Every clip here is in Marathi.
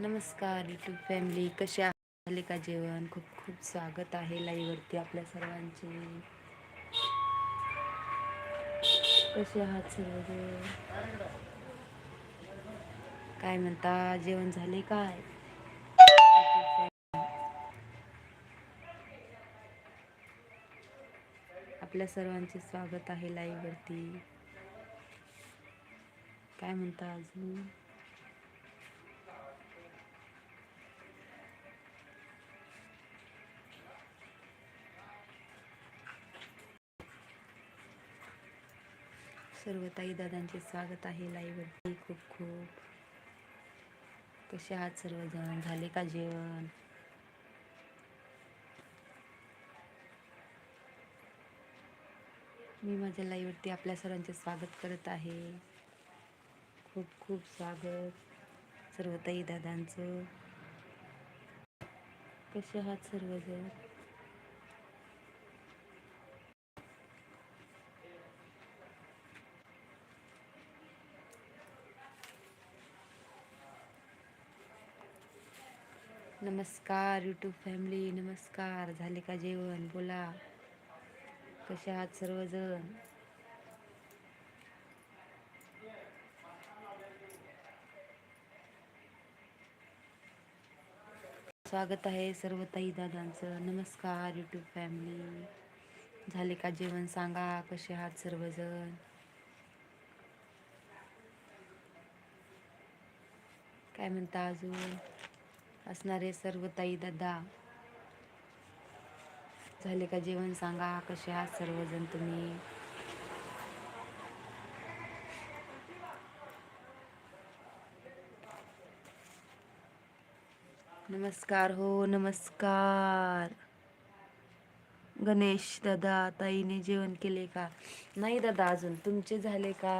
नमस्कार यूट्यूब फॅमिली कसे झाले का जेवण? खूप खूप स्वागत आहे लाईव्हवरती आपल्या सर्वांचे. कसे आहात सर्व काय म्हणता? जेवण झाले काय? आपल्या सर्वांचे स्वागत आहे लाईव्हवरती. काय म्हणता अजून? सर्व ताई दादांचे स्वागत आहे लाईव्हवरती खूप खूप. कसे आहात सर्वजण? झाले का जेवण? मी माझ्या लाईव्हवरती आपल्या सर्वांचे स्वागत करत आहे. खूप खूप स्वागत सर्व ताई दादांचं कसे आहात सर्वजण? नमस्कार यूट्यूब फॅमिली नमस्कार. झाले का जेवण? बोला. कसे आहात सर्वजण? स्वागत आहे सर्व ताई दादांचं नमस्कार यूट्यूब फॅमिली झाले का जेवण? सांगा. कसे आहात सर्वजण? काय म्हणता अजून? असणारे सर्व ताई दादा. झाले का जेवण? सांगा कसे आहात सर्वजण तुम्ही? नमस्कार हो नमस्कार. गणेश दादा ताईने जेवण केले का? नाही दादा अजून. तुमचे झाले का?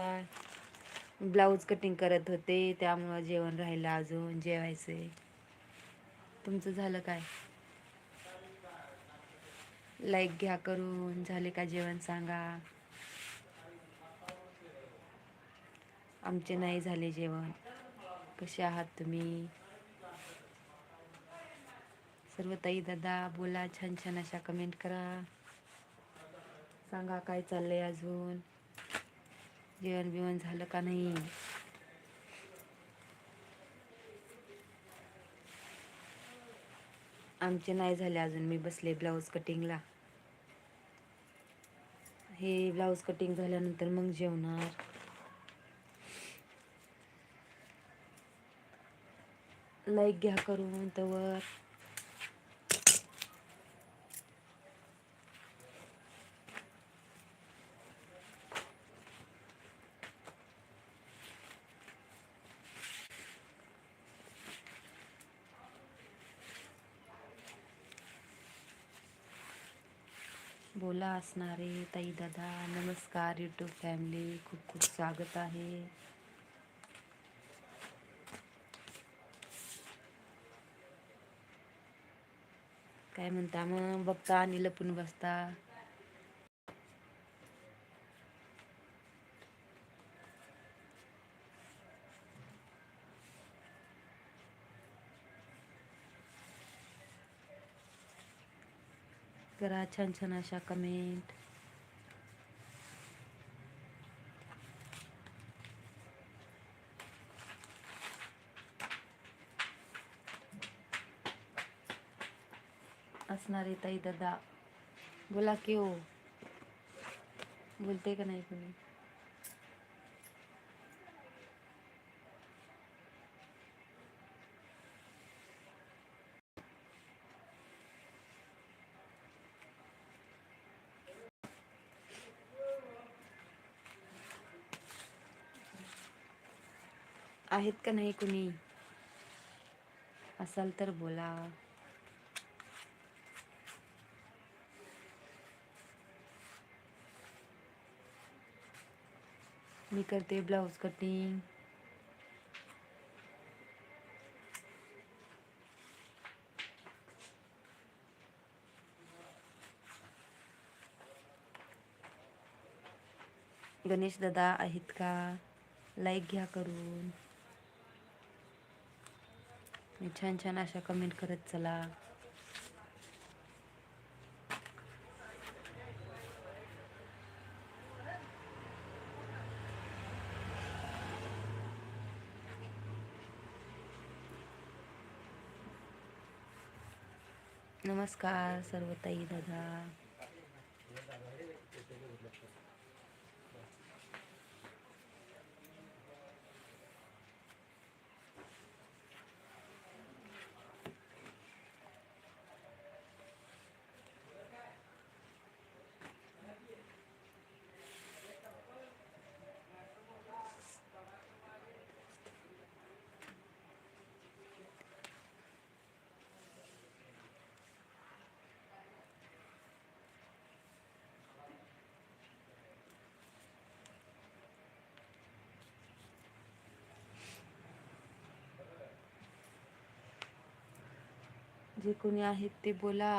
ब्लाऊज कटिंग करत होते त्यामुळं जेवण राहिलं अजून जेवायचंय तुमचं झालं काय? लाईक घ्या करून झाले का जेवण सांगा? आमचे नाही झाले जेवण. कसे आहात तुम्ही? सर्व ताई दादा बोला छान छान अशा कमेंट करा. सांगा काय चाललंय अजून? जेवण बिवण झालं का नाही? आमचे नाही झाले अजून. मी बसले ब्लाऊज कटिंगला. हे ब्लाऊज कटिंग झाल्यानंतर मग जेवणार. लाईक घ्या करून तवर. बोला असणारे ताई दादा नमस्कार यूट्यूब फॅमिली खूप खूप स्वागत आहे. काय म्हणता मग बघता आणि लपून बसता. करा छान छान अशा कमेंट असणारे ताई दादा. बोला की हो. बोलते का नाही कोणी? आहेत का नाही कुणी? असाल तर बोला. मी करते ब्लाऊज कटिंग. गणेश दादा आहेत का? लाईक घ्या करून. छान छान अशा कमेंट करत चला. नमस्कार सर्व ताई दादा. जे कोणी आहेत ते बोला.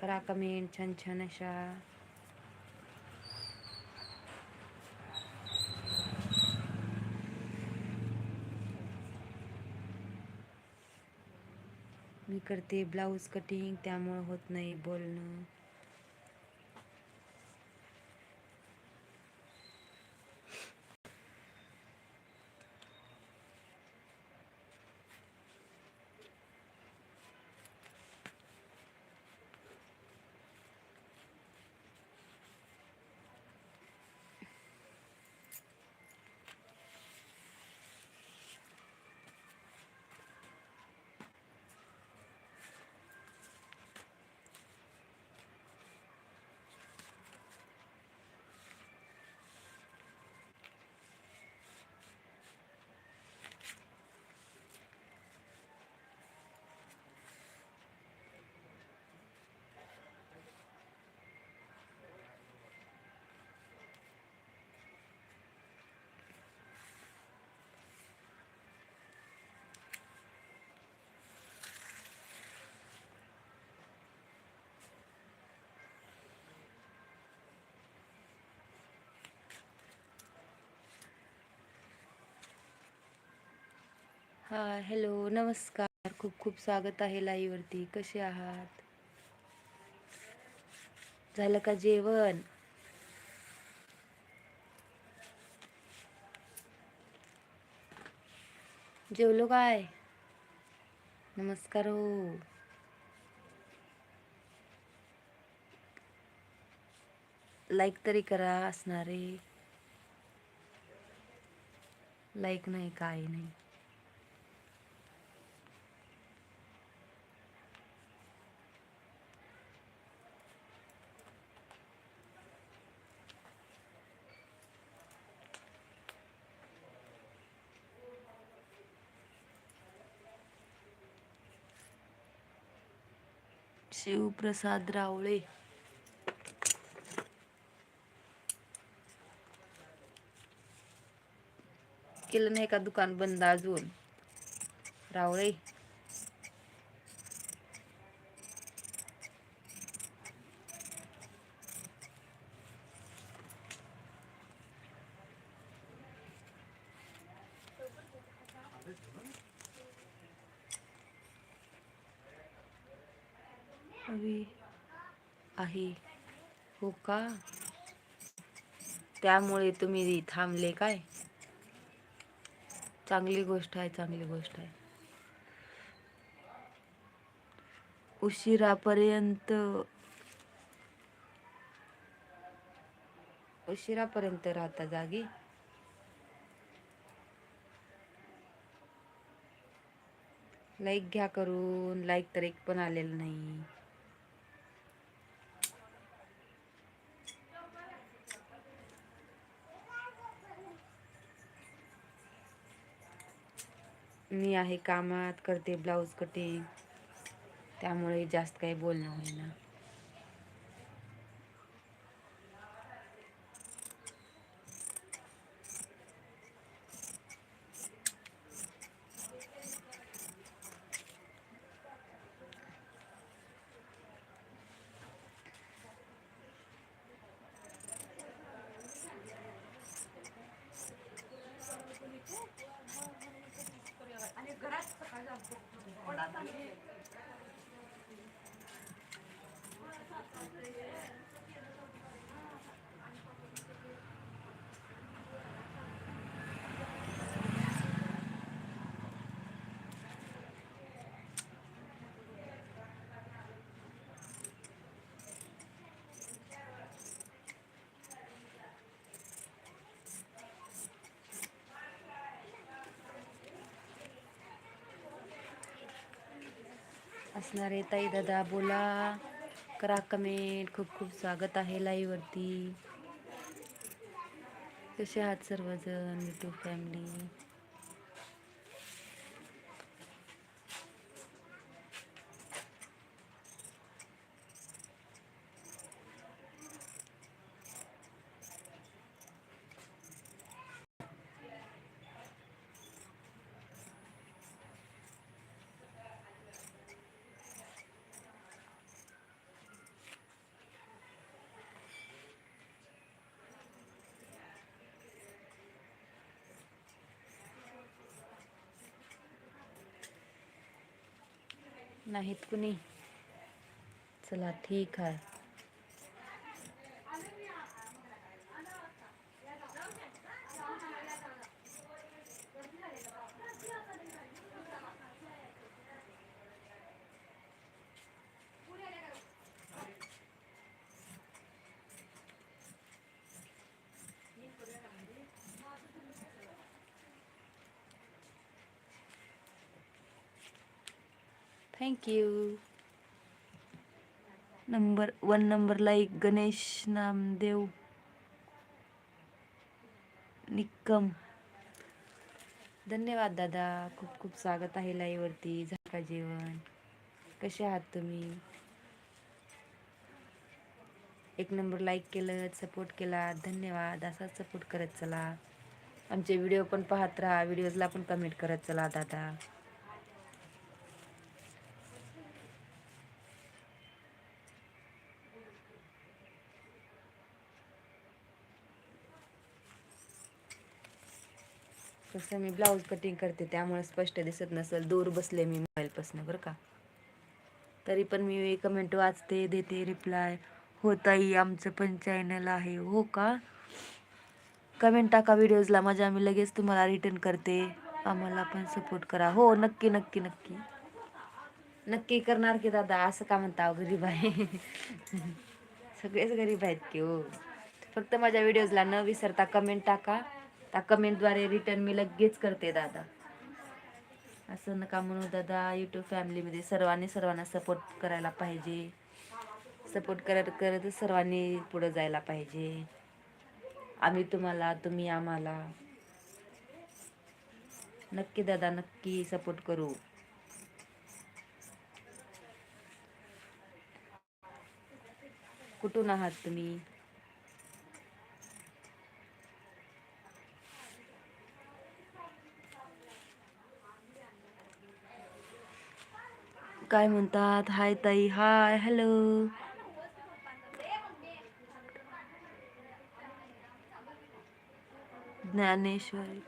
करा कमेंट छान छान अशा. मी करते ब्लाऊज कटिंग त्यामुळं होत नाही बोलणं. हा हॅलो नमस्कार. खूप खूप स्वागत आहे लाईवरती कसे आहात? झालं का जेवण? जेवलो काय? नमस्कार हो. लाईक तरी करा असणारे. लाईक नाही काय नाही. शिवप्रसाद रावळे. केलं नाही का दुकान बंद अजून? रावळे. नाही. हो का? त्यामुळे तुम्ही थांबले काय? चांगली गोष्ट आहे चांगली गोष्ट आहे. उशिरापर्यंत उशिरापर्यंत राहता जागी? लाईक घ्या करून लाईक तर एक पण आलेलं नाही. मी आहे कामात करते ब्लाऊज कटिंग. त्यामुळे जास्त काही बोलणं होईना. असणारे ताई दादा बोला. करा कमेंट खूप खूप स्वागत आहे लाईव्ह वरती. कसे आहात सर्वजण? युट्यूब फॅमिली नाहीत कुणी. चला ठीक आहे. Thank you number one number like Ganesh Namdev Nikkam धन्यवाद दादा. खूप खूप स्वागत आहे लाईवरती झाका जेवण. कसे आहात तुम्ही? एक नंबर लाईक केलं सपोर्ट केला. धन्यवाद. असाच सपोर्ट करत चला. आमचे व्हिडिओ पण पाहत राहा. व्हिडिओजला पण कमेंट करत चला दादा. कसं मी ब्लाऊज कटिंग करते त्यामुळे स्पष्ट दिसत नसेल. दूर बसले मी मोबाईलपासून बरं का? तरी पण मी कमेंट वाचते देते रिप्लाय हो ताई आमचं पण चॅनल आहे. हो का? कमेंट टाका व्हिडिओजला माझ्या आम्ही लगेच तुम्हाला रिटर्न करते. आम्हाला पण सपोर्ट करा. हो नक्की नक्की नक्की. नक्की करणार की दादा असं का म्हणता गरीब आहे? सगळेच गरीब आहेत की हो. फक्त माझ्या व्हिडिओजला न विसरता कमेंट टाका. त्या कमेंटद्वारे रिटर्न मी लगेच करते दादा. असं नका म्हणू दादा यूट्यूब फॅमिलीमध्ये सर्वांनी सर्वांना सपोर्ट करायला पाहिजे. सपोर्ट करत करत सर्वांनी पुढं जायला पाहिजे. आम्ही तुम्हाला तुम्ही आम्हाला. नक्की दादा नक्की सपोर्ट करू. कुठून आहात तुम्ही? काय म्हणतात? हाय ताई हाय हॅलो. ज्ञानेश्वरी.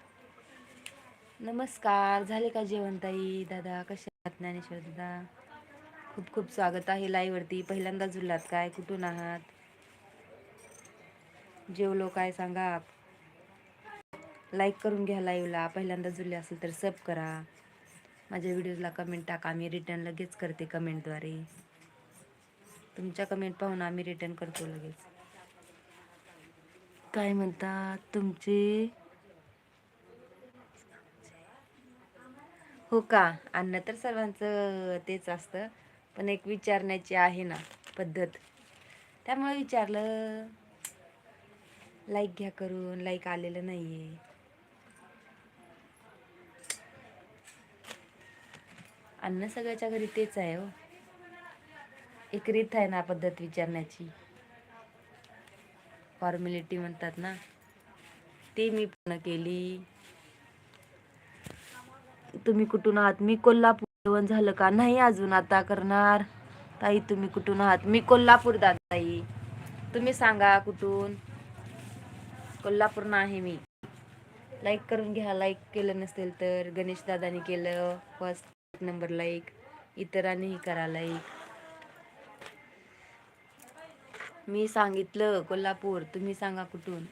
नमस्कार. झाले का जेवण ताई? दादा कशा आहात ज्ञानेश्वर दादा? खूप खूप स्वागत आहे लाईव्ह वरती पहिल्यांदा जुळलात काय? कुठून आहात? जेवलो काय सांगा? लाईक करून घ्या लाईव्हला. पहिल्यांदा जुळले असेल तर सब करा. माझ्या व्हिडिओजला कमेंट टाका. मी रिटर्न लगेच करते कमेंटद्वारे तुमच्या कमेंट पाहून आम्ही रिटर्न करतो लगेच. काय म्हणतात तुमचे? हो का? अन्न तर सर्वांचं तेच असतं. पण एक विचारण्याची आहे ना पद्धत. त्यामुळे विचारलं. लाईक घ्या करून. लाईक आलेलं नाही आहे अन्न सगळ्याच्या घरी तेच आहे हो. एक रीत आहे ना पद्धत विचारण्याची. फॉर्मॅलिटी म्हणतात ना. ती मी पूर्ण केली. तुम्ही कुठून आहात? मी कोल्हापूर जेवण झालं का? नाही अजून आता करणार. ताई तुम्ही कुठून आहात? मी कोल्हापूर दादाई. तुम्ही सांगा कुठून? कोल्हापूरनं आहे मी. लाईक करून घ्या. लाईक केलं नसेल तर गणेश दादानी केलं. फर्स्ट नंबर लाईक इतरांनीही करा लाईक मी सांगितलं कोल्हापूर तुम्ही सांगा कुठून.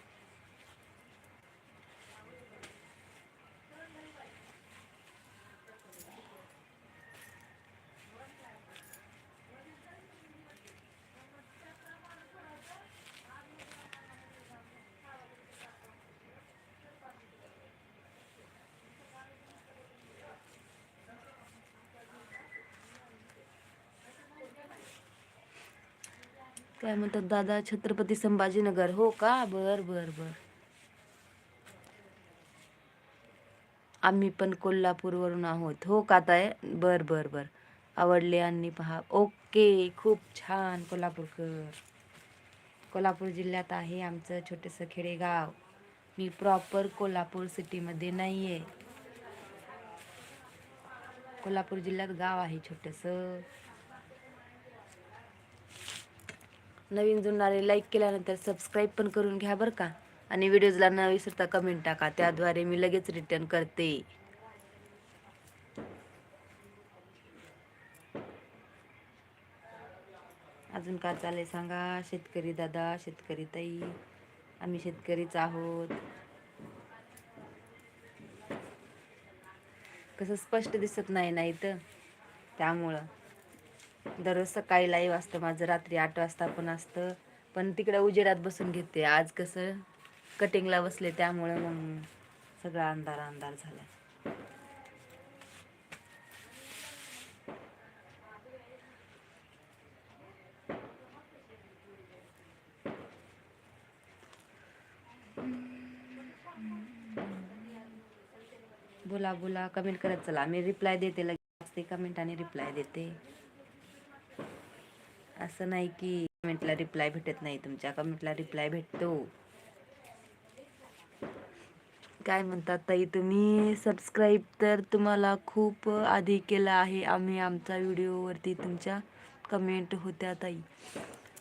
काय म्हणतात दादा छत्रपती संभाजीनगर. हो का? बर बर बर. आम्ही पण कोल्हापूरवरून आहोत. हो का ताय बर बर बर. आवडले आणि पहा. ओके खूप छान कोल्हापूरकर. कोल्हापूर जिल्ह्यात आहे आमचं छोटंसं खेडेगाव. मी प्रॉपर कोल्हापूर सिटीमध्ये नाही आहे कोल्हापूर जिल्ह्यात गाव आहे छोटंसं. नवीन जुळणारे लाईक केल्यानंतर सबस्क्राईब पण करून घ्या बरं का. आणि व्हिडिओजला न विसरता कमेंट टाका. त्याद्वारे मी लगेच रिटर्न करते. अजून काय चालेल सांगा? शेतकरी दादा शेतकरी ताई. आम्ही शेतकरीच आहोत. कसं स्पष्ट दिसत नाही नाही तर त्यामुळं. दररोज सकाळी लाईव्ह असतं माझं रात्री आठ वाजता पण असतं. पण तिकडे उजेडात बसून घेते. आज कसं कटिंगला बसले त्यामुळे मग सगळा अंधार अंधार झाला बोला बोला कमेंट करत चला. मी रिप्लाय देते लगेच. ते कमेंट आणि रिप्लाय देते. असं नाही की कमेंटला रिप्लाय भेटत नाही तुमच्या. कमेंटला रिप्लाय भेटतो. काय म्हणतात ताई तुम्ही सबस्क्राईब तर तुम्हाला खूप आधी केला आहे. आम्ही आमच्या व्हिडिओवरती तुमच्या कमेंट होत्या ताई.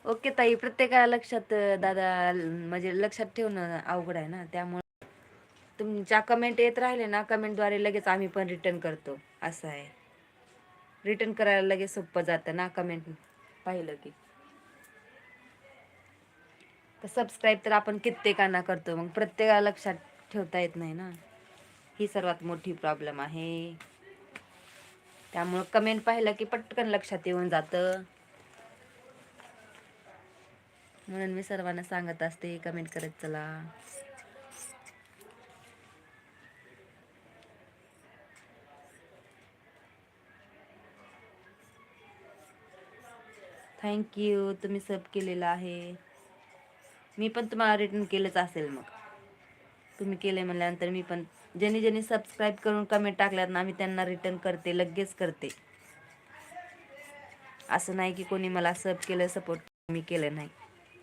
ओके ताई प्रत्येकाला लक्षात दादा म्हणजे लक्षात ठेवणं अवघड आहे ना. त्यामुळे तुमच्या कमेंट येत राहिले ना कमेंटद्वारे लगेच आम्ही पण रिटर्न करतो. असं आहे. रिटर्न करायला लगेच सोपं जातं ना कमेंट पाहिलं की. तर सबस्क्राईब तर आपण कित्येकांना करतो मग प्रत्येकाला लक्षात ठेवता येत नाही ना. ही सर्वात मोठी प्रॉब्लेम आहे. त्यामुळं कमेंट पाहिलं की पटकन लक्षात येऊन जातं. म्हणून मी सर्वांना सांगत असते कमेंट करत चला. थँक्यू तुम्ही सब केलेलं आहे. मी पण तुम्हाला रिटर्न केलंच असेल मग. तुम्ही केले म्हणल्यानंतर मी पण. ज्यांनी ज्यांनी सबस्क्राईब करून कमेंट टाकल्यात ना मी त्यांना रिटर्न करते लगेच करते. असं नाही की कोणी मला सब केलं सपोर्ट मी केलं नाही.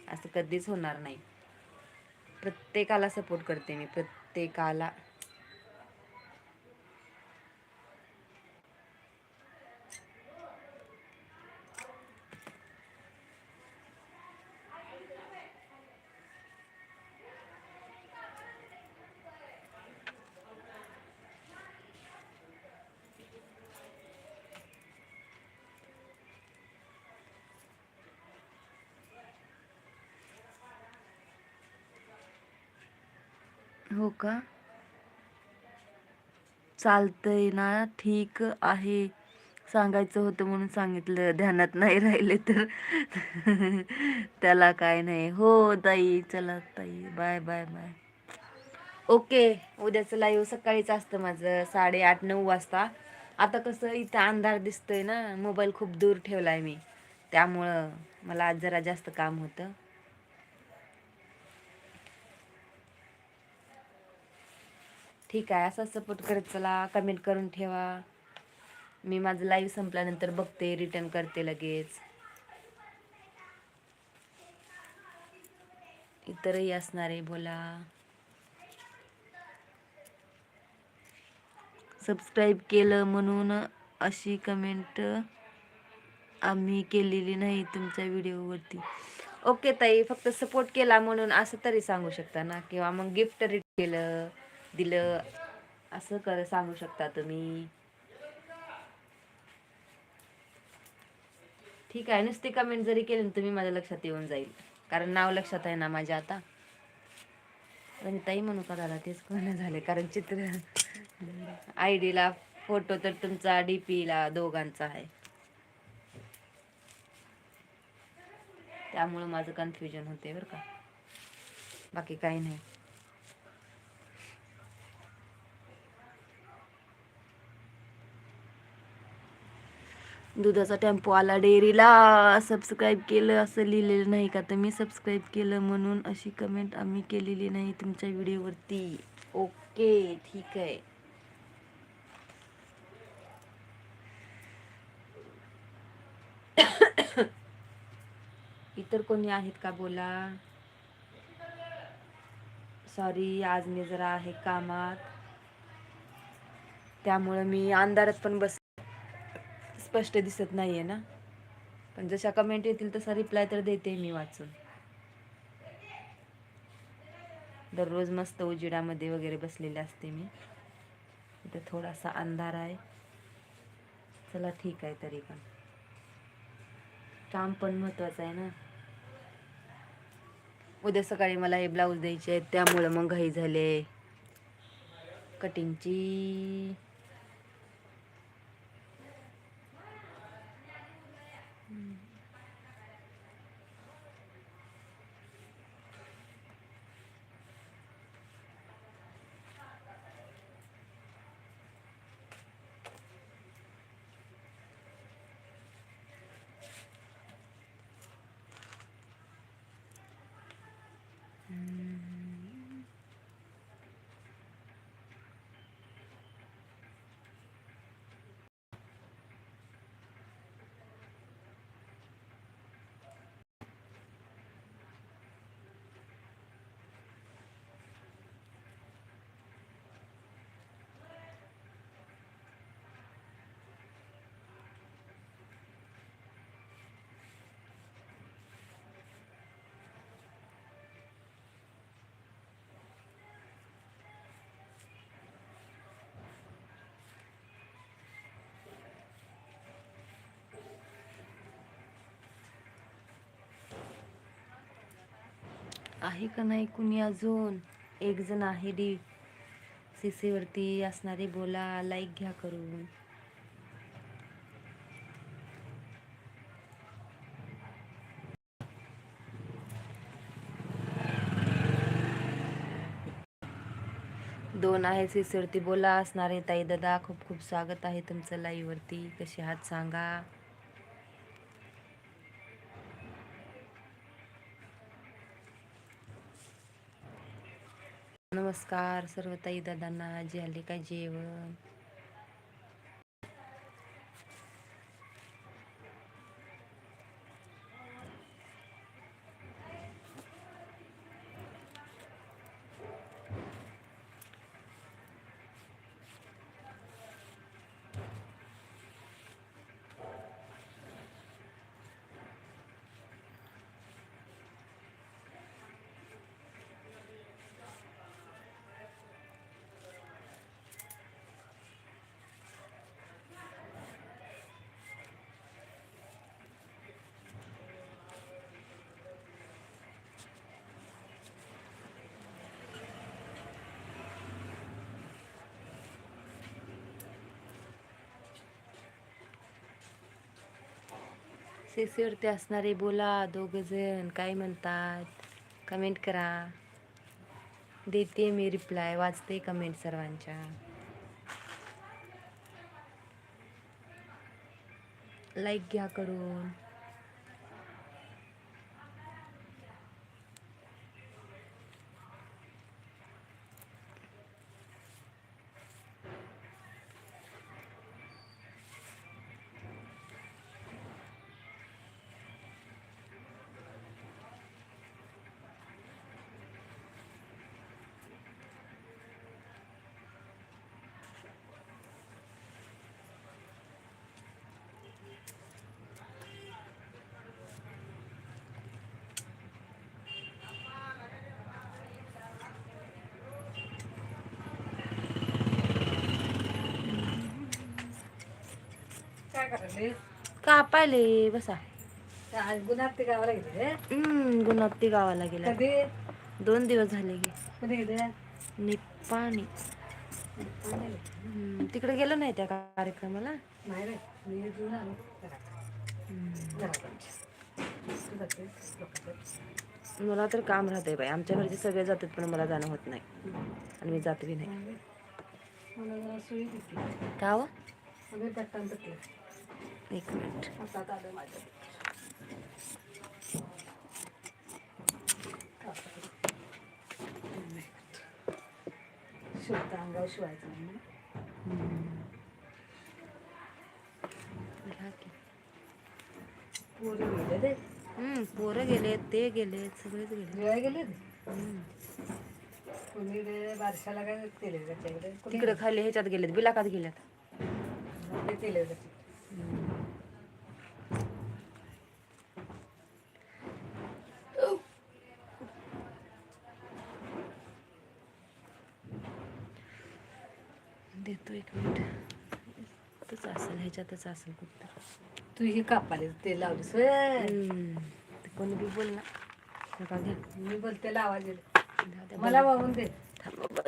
असं कधीच होणार नाही. प्रत्येकाला सपोर्ट करते मी प्रत्येकाला. का? चालतंय ना ठीक आहे. सांगायचं होतं म्हणून सांगितलं. ध्यानात नाही राहिले तर. त्याला काय नाही. हो ताई चला ताई. Bye bye bye. ओके उद्याचं लाईव्ह सकाळीच असतं माझं. साडेआठ नऊ वाजता. आता कसं इथं अंधार दिसतोय ना. मोबाईल खूप दूर ठेवला आहे मी. त्यामुळं मला आज जरा जास्त काम होतं. ठीक आहे असा सपोर्ट करत चला कमेंट करून ठेवा. मी माझं लाईव्ह संपल्यानंतर बघते रिटर्न करते लगेच. इतरही असणारे बोला सबस्क्राईब केलं म्हणून अशी कमेंट आम्ही केलेली नाही तुमच्या व्हिडिओवरती ओके ताई फक्त सपोर्ट केला म्हणून असं तरी सांगू शकता ना? किंवा मग गिफ्ट रिट केलं. दिलं. असं कर सांगू शकता तुम्ही. ठीक आहे नुसती कमेंट जरी केली तुम्ही माझ्या लक्षात येऊन जाईल. कारण नाव लक्षात आहे ना माझ्या आता. आता ताई म्हणू का दादा तेच कोण झाले. कारण चित्र आय डीला फोटो तर तुमचा डी पीला दोघांचा आहे. त्यामुळं माझं कन्फ्युजन होते बरं का. बाकी काही नाही. दुधाचा टेम्पो आला डेअरीला सबस्क्राईब केलं असं लिहिलेलं नाही का? तर मी सबस्क्राईब केलं म्हणून अशी कमेंट आम्ही केलेली नाही तुमच्या व्हिडिओवरती ओके ठीक आहे. इतर कोणी आहेत का? बोला. सॉरी आज मी जरा आहे कामात. त्यामुळं मी अंधारात पण बस स्पष्ट दिसत नाही आहे ना? पण जशा कमेंट येतील तसा रिप्लाय तर देते मी वाचून. दररोज मस्त उजिडामध्ये वगैरे बसलेले असते मी. इथं थोडासा अंधार आहे. चला ठीक आहे तरी पण. काम पण महत्वाचं आहे ना? उद्या सकाळी मला हे ब्लाऊज द्यायचे आहेत त्यामुळं मग घाई झाले. कटिंगची आहे का नाही कुणी अजून? एक जण आहे डी. सी. सीवरती असणारे बोला लाईक घ्या करून. दोन आहे सी. बोला असणारे ताई दादा खूप खूप स्वागत आहे तुमचं लाईव्हवरती कसे आहात सांगा. नमस्कार सर्व ताई दादांना जे आले काय जेवण? सीसीवरती असणारे बोला दोघंजण काय म्हणतात? कमेंट करा. देते मी रिप्लाय वाचते कमेंट सर्वांच्या. लाईक घ्या करून काय करायले का पाहिले बसा गुन्हा ते गावाला गेले. हम्म, गुलाबती गावाला गेला. कधी? दोन दिवस झाले गे. कधी गेले? निप्पाणी. हम्म, तिकडे गेलो नाही त्या कार्यक्रमाला? नाही रे मी येऊन आलो. घरात मला तर काम राहते बाई. आमच्या घरचे सगळे जातात पण मला जाणं होत नाही. आणि मी जात बी नाही. मला जरा सुई दिसली. का हो? आम्ही पट्टान तुटले एक मिनिट. शिवता अंगावर शिवायचं. पोरी गेले हम्म, पोरं गेले ते गेले सगळेच गेले गेले. कोणी बारशाला काय तिकडे खाली ह्याच्यात गेलेत बिलाकात गेल्यात केले देतो एक मिनिट तच असेल ह्याच्यातच असेल कुठं तू ही कापाली ते लावलीस होय. कोणी बी बोल ना नका मी बोलते लावा द्या, द्या, मला वाहून दे.